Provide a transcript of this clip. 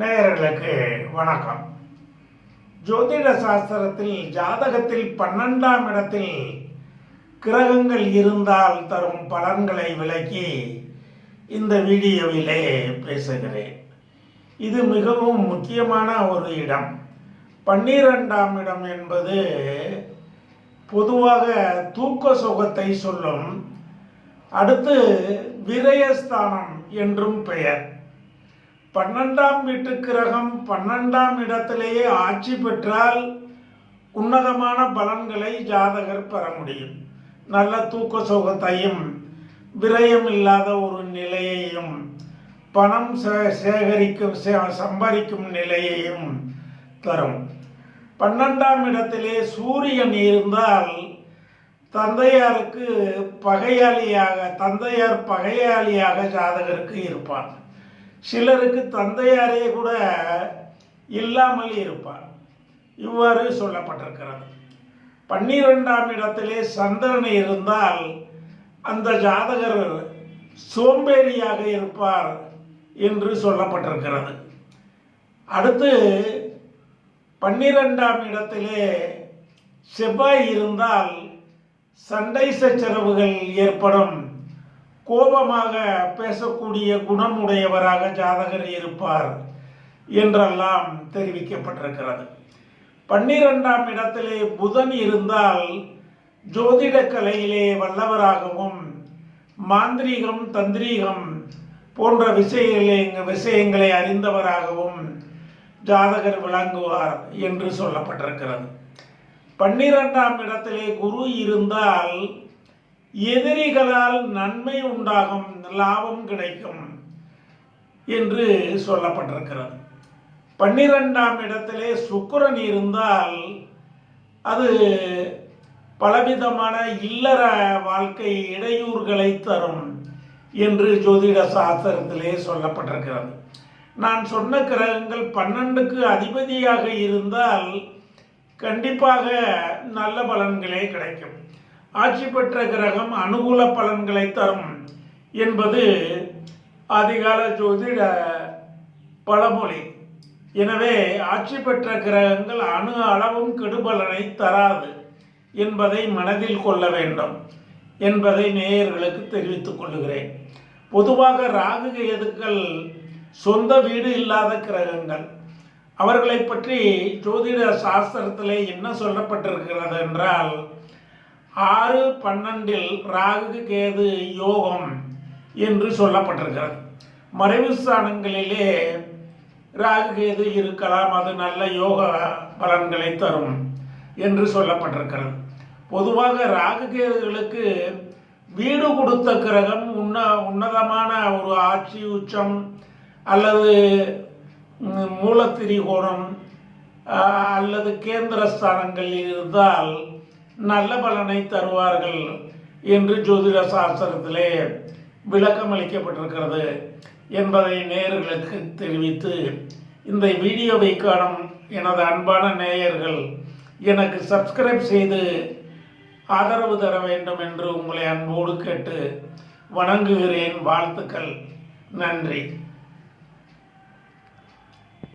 நேயர்களுக்கு வணக்கம். ஜோதிட சாஸ்திரத்தில் ஜாதகத்தில் பன்னெண்டாம் இடத்தில் கிரகங்கள் இருந்தால் தரும் பலன்களை விளக்கி இந்த வீடியோவிலே பேசுகிறேன். இது மிகவும் முக்கியமான ஒரு இடம். பன்னிரெண்டாம் இடம் என்பது பொதுவாக தூக்க சுகத்தை சொல்லும். அடுத்து விரயஸ்தானம் என்றும் பெயர். பன்னெண்டாம் வீட்டு கிரகம் பன்னெண்டாம் இடத்திலேயே ஆட்சி பெற்றால் உன்னதமான பலன்களை ஜாதகர் பெற முடியும். நல்ல தூக்க சோகத்தையும் விரயம் இல்லாத ஒரு நிலையையும் பணம் சே- சேகரிக்கும் சே- சம்பாதிக்கும் நிலையையும் தரும். பன்னெண்டாம் இடத்திலே சூரியன் இருந்தால் தந்தையாருக்கு பகையாளியாக தந்தையார் பகையாளியாக ஜாதகருக்கு இருப்பார். சிலருக்கு தந்தையாரே கூட இல்லாமல் இருப்பார். இவ்வாறு சொல்லப்பட்டிருக்கிறது. பன்னிரெண்டாம் இடத்திலே சந்திரன் இருந்தால் அந்த ஜாதகர் சோம்பேறியாக இருப்பார் என்று சொல்லப்பட்டிருக்கிறது. அடுத்து பன்னிரெண்டாம் இடத்திலே செவ்வாய் இருந்தால் சண்டை சச்சரவுகள் ஏற்படும். கோபமாக பேசக்கூடிய குணமுடையவராக ஜாதகர் இருப்பார் என்றெல்லாம் தெரிவிக்கப்பட்டிருக்கிறது. பன்னிரெண்டாம் இடத்திலே புதன் இருந்தால் ஜோதிட கலையிலே வல்லவராகவும் மாந்திரீகம் தந்திரீகம் போன்ற விஷயங்களை விஷயங்களை அறிந்தவராகவும் ஜாதகர் விளங்குவார் என்று சொல்லப்பட்டிருக்கிறது. பன்னிரெண்டாம் இடத்திலே குரு இருந்தால் எதிரிகளால் நன்மை உண்டாகும் லாபம் கிடைக்கும் என்று சொல்லப்பட்டிருக்கிறது. பன்னிரெண்டாம் இடத்திலே சுக்கரன் இருந்தால் அது பலவிதமான இல்லற வாழ்க்கை இடையூறுகளை தரும் என்று ஜோதிட சாஸ்திரத்திலே சொல்லப்பட்டிருக்கிறது. நான் சொன்ன கிரகங்கள் பன்னெண்டுக்கு அதிபதியாக இருந்தால் கண்டிப்பாக நல்ல பலன்களே கிடைக்கும். ஆட்சி பெற்ற கிரகம் அனுகூல பலன்களை தரும் என்பது அதிகால ஜோதிட பழமொழி. எனவே ஆட்சி பெற்ற கிரகங்கள் அணு அளவும் கெடுபலனை தராது என்பதை மனதில் கொள்ள வேண்டும் என்பதை நேயர்களுக்கு தெரிவித்துக் கொள்கிறேன். பொதுவாக ராகு கேதுக்கள் சொந்த வீடு இல்லாத கிரகங்கள். அவர்களை பற்றி ஜோதிட சாஸ்திரத்திலே என்ன சொல்லப்பட்டிருக்கிறது என்றால் ஆறு பன்னெண்டில் ராகு கேது யோகம் என்று சொல்லப்பட்டிருக்கிறது. மறைவு ஸ்தானங்களிலே ராகு கேது இருக்கலாம் அது நல்ல யோக பலன்களை தரும் என்று சொல்லப்பட்டிருக்கிறது. பொதுவாக ராகு கேதுகளுக்கு வீடு கொடுத்த கிரகம் உன்ன உன்னதமான ஒரு ஆட்சி உச்சம் அல்லது மூலத்திரிகோணம் அல்லது கேந்திரஸ்தானங்களில் இருந்தால் நல்ல பலனை தருவார்கள் என்று ஜோதிட சாஸ்திரத்திலே விளக்கம் அளிக்கப்பட்டிருக்கிறது என்பதை நேயர்களுக்கு தெரிவித்து இந்த வீடியோவை காணும் எனது அன்பான நேயர்கள் எனக்கு சப்ஸ்கிரைப் செய்து ஆதரவு தர வேண்டும் என்று உங்களை அன்போடு கேட்டு வணங்குகிறேன். வாழ்த்துக்கள். நன்றி.